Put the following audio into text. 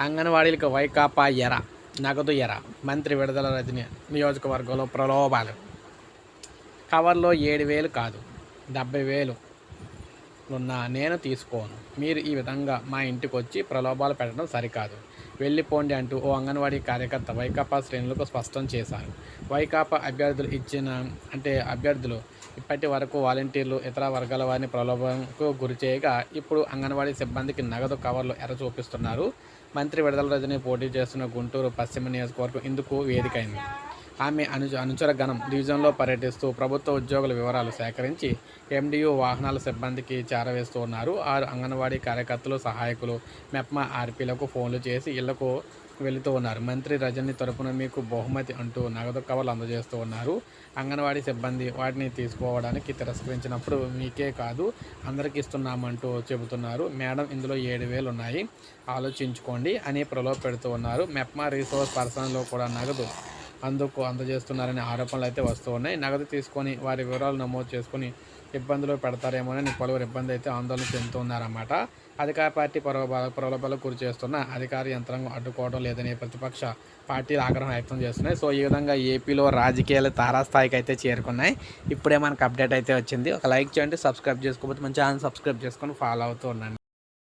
అంగన్వాడీలకు వైకాపా ఎర నగదు ఎర మంత్రి విడుదల రజని నియోజకవర్గంలో ప్రలోభాలు. కవర్లో ఏడు వేలు కాదు డెబ్బై వేలు. ఉన్న నేను తీసుకోను. మీరు ఈ విధంగా మా ఇంటికి వచ్చి ప్రలోభాలు పెట్టడం సరికాదు. వెళ్ళిపోండి అంటూ ఓ అంగన్వాడీ కార్యకర్త వైకాపా శ్రేణులకు స్పష్టం చేశారు. వైకాపా అభ్యర్థులు ఇచ్చిన అంటే అభ్యర్థులు ఇప్పటి వరకు వాలంటీర్లు ఇతర వర్గాల వారిని ప్రలోభంకు గురి చేయగా ఇప్పుడు అంగన్వాడీ సిబ్బందికి నగదు కవర్లు ఎర చూపిస్తున్నారు. మంత్రి విడుదల రజని పోటీ చేస్తున్న గుంటూరు పశ్చిమ నియోజకవర్గం ఇందుకు వేదికైంది. ఆమె అనుచ అనుచర గణం డివిజన్లో పర్యటిస్తూ ప్రభుత్వ ఉద్యోగుల వివరాలు సేకరించి ఎండియు వాహనాల సిబ్బందికి చేరవేస్తూ ఉన్నారు. ఆరు అంగన్వాడీ కార్యకర్తలు సహాయకులు మెప్మా ఆర్పీలకు ఫోన్లు చేసి ఇళ్ళకు వెళుతూ ఉన్నారు. మంత్రి రజని తరపున మీకు బహుమతి అంటూ నగదు కవర్లు అందజేస్తూ ఉన్నారు. అంగన్వాడీ సిబ్బంది వాటిని తీసుకోవడానికి తిరస్కరించినప్పుడు మీకే కాదు అందరికి ఇస్తున్నామంటూ చెబుతున్నారు. మేడం ఇందులో ఏడు వేలు ఉన్నాయి. ఆలోచించుకోండి అని ప్రలోభ పెడుతూ ఉన్నారు. మెప్మా రీసోర్స్ పర్సన్లో కూడా నగదు అందుకు అందజేస్తున్నారనే ఆరోపణలు అయితే వస్తూ ఉన్నాయి. నగదు తీసుకొని వారి వివరాలు నమోదు చేసుకొని ఇబ్బందులు పెడతారేమోనని పలువురు ఇబ్బంది అయితే ఆందోళన చెందుతున్నారన్నమాట. అధికార పార్టీ ప్రలోభాల ప్రలోభాలకు గురి చేస్తున్న అధికార యంత్రాంగం అడ్డుకోవడం లేదని ప్రతిపక్ష పార్టీలు ఆగ్రహం వ్యక్తం చేస్తున్నాయి. సో ఈ విధంగా ఏపీలో రాజకీయాలు తారాస్థాయికి అయితే చేరుకున్నాయి. ఇప్పుడే మనకు అప్డేట్ అయితే వచ్చింది. ఒక లైక్ చేయండి సబ్స్క్రైబ్ చేసుకోకపోతే మన ఛానల్ సబ్స్క్రైబ్ చేసుకొని ఫాలో అవుతూ ఉండండి.